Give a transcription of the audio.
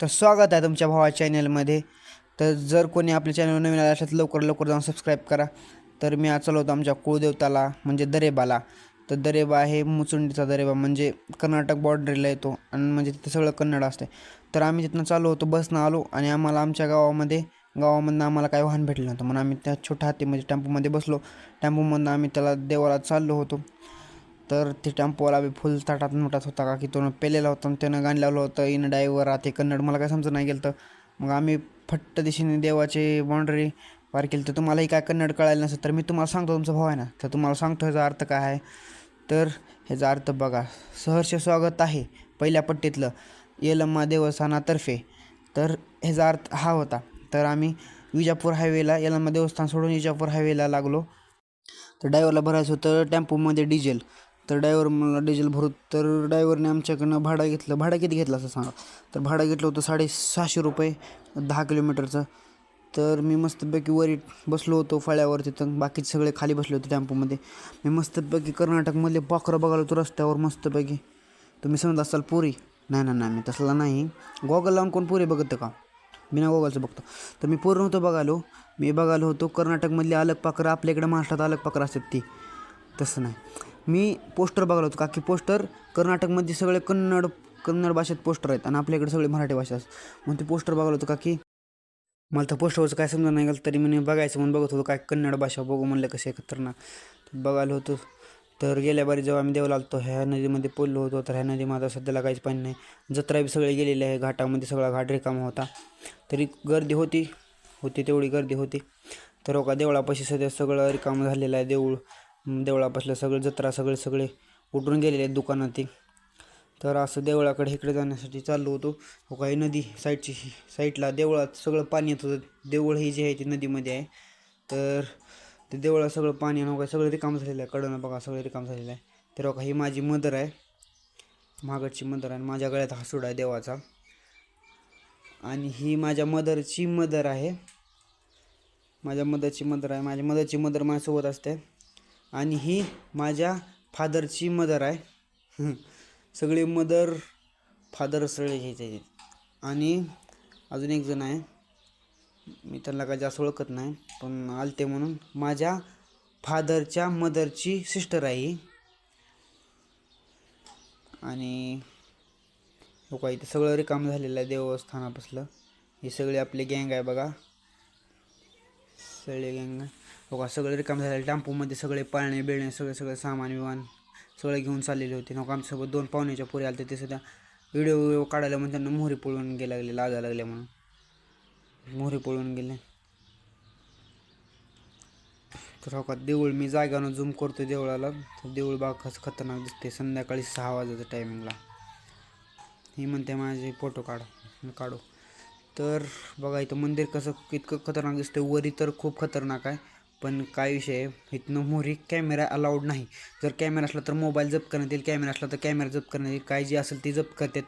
तर स्वागत आहे तुमच्या भावा चॅनलमध्ये. तर जर कोणी आपल्या चॅनल नवीन आला असेल तर लवकर लवकर जाऊन सबस्क्राईब करा. तर मी आज होतो आमच्या कुळदेवताला म्हणजे दरेबाला. तर दरेबा आहे मुचुंडीचा दरेबा म्हणजे कर्नाटक बॉर्डरीला येतो आणि म्हणजे तिथं सगळं कन्नड असते तर आम्ही तिथनं चालू होतो बसनं आलो आणि आम्हाला आमच्या गावामध्ये गावामधनं आम्हाला काही वाहन भेटलं नव्हतं. म्हणून आम्ही त्या छोट्या हाती म्हणजे टेम्पोमध्ये बसलो. टेम्पोमधनं आम्ही त्याला देवाला चाललो होतो. तर ते टेम्पोवाला बी फुल ताटात मोठात होता का की तो पेलेला होता आणि त्यानं गाणं लावलं होतं इन डायवर आते कन्नड मला काय समजत नाही गेलं तर मग आम्ही फट्ट दिशेने देवाची बाउंड्री पार केली. तर तुम्हालाही काय कन्नड कळायला नसेल तर मी तुम्हाला सांगतो तुमचा भाव आहे ना. तर तुम्हाला सांगतो ह्याचा अर्थ काय आहे. तर ह्याचा अर्थ बघा सहर्ष स्वागत आहे पहिल्या पट्टीतलं येलम्मा देवस्थानातर्फे. तर ह्याचा अर्थ हा होता. तर आम्ही विजापूर हायवेला येलम्मा देवस्थान सोडून विजापूर हायवेला लागलो. तर ड्रायव्हरला भरायचं होतं टेम्पोमध्ये डिझेल तर डायव्हर मला डिझेल भरू तर डायव्हरने आमच्याकडनं भाडं घेतलं. भाडं किती घेतलं असं सांगा. तर भाडं घेतलं होतं साडेसहाशे रुपये दहा किलोमीटरचं. तर मी मस्तपैकी वरी बसलो होतो फळ्यावर तिथं बाकीचे सगळे खाली बसले होते टॅम्पोमध्ये. मी मस्तपैकी कर्नाटकमधले पाखरं बघायला होतो रस्त्यावर मस्तपैकी. तुम्ही समजत असाल पुरी? नाही नाही नाही मी तसला नाही. गॉगल लावून कोण पुरी बघतं का? बिना गोगलचं बघतो. तर मी पूर्ण होतो बघालो मी बघालो होतो कर्नाटकमधली अलग पाखरं. आपल्या इकडे महाराष्ट्रात अलग पाखरं असतात ती. तसं नाही. मी पोस्टर बघालो होतो का की पोस्टर कर्नाटकमध्ये सगळे कन्नड कन्नड भाषेत पोस्टर आहेत आणि आपल्याकडे सगळे मराठी भाषा असतात म्हणून ते पोस्टर बघालो होतो का की मला तर पोस्टरवरचं काय समजा नाही गेलं तरी मी बघायचं म्हणून बघत होतो काय कन्नड भाषा बघू म्हणलं कसे एकत्र ना बघायला होतो. तर गेल्या बारी जेव्हा आम्ही देवाला आलतो ह्या नदीमध्ये पोललो होतो तर ह्या नदी माझा सध्याला काहीच पाणी नाही. जत्रा बी सगळे गेलेले आहे घाटामध्ये सगळा घाट रिकामा होता. तरी गर्दी होती होती तेवढी गर्दी होती. तर हो का देवळापाशी सध्या सगळं रिकामं झालेलं आहे देऊळ. देवळापासलं सगळं जत्रा सगळे सगळे उठून गेलेले आहेत दुकानात तर असं देवळाकडे इकडे जाण्यासाठी चाललो होतो. हो काही नदी साईडची साईडला देवळात सगळं पाणी येत होतं. देवळ ही जी आहे ती नदीमध्ये आहे. तर ते देवळात सगळं पाणी आणि काय सगळं रिकाम झालेलं आहे. कडनं बघा सगळं रिकाम झालेलं आहे. तर बघा ही माझी मदर आहे. महागडची मदर आहे आणि माझ्या गळ्यात हासूड आहे देवाचा. आणि ही माझ्या मदरची मदर आहे. माझ्या मदरची मदर आहे. माझ्या मदरची मदर माझ्यासोबत असते. आणि ही माझ्या फादरची मदर आहे. सगळे मदर फादर सगळे घ्यायचे आणि अजून एक जण आहे. मी त्यांना काय जास्त ओळखत नाही पण आलते म्हणून. माझ्या फादरच्या मदरची सिस्टर आहे ही. आणि हो का इथे सगळं रिकाम झालेलं आहे देवस्थानापासलं. हे सगळे आपले गँग आहे बघा. सगळे गँग हो सगळे रिकाम झाले टॅम्पोमध्ये सगळे पाळणे बिळणे सगळे सगळे सामान विमान सगळे घेऊन चाललेले होते. नको आमच्यासोबत दोन पाहुण्याच्या पुरी आले ते सुद्धा व्हिडिओ व्हिडिओ काढायला म्हणून त्यांना मोहरी पळून गेला लागले लागा लागले म्हणून. मोहरी पळून गेले. तर हो का देऊळ मी जागानं झूम करतो देवळाला. तर देऊळ बाग कसं खतरनाक दिसते संध्याकाळी सहा वाजायच्या टायमिंगला ही म्हणते माझे फोटो काढ काढू. तर बघा इथं मंदिर कसं इतकं खतरनाक दिसतं वरी तर खूप खतरनाक आहे. पण काय विषय आहे? इथनं मोहरी कॅमेरा अलाउड नाही. जर कॅमेरा असला तर मोबाईल जप्त करण्यात येईल कॅमेरा असला तर कॅमेरा जप्त करण्यात येईल. काय जे असेल ते जप्त करतात.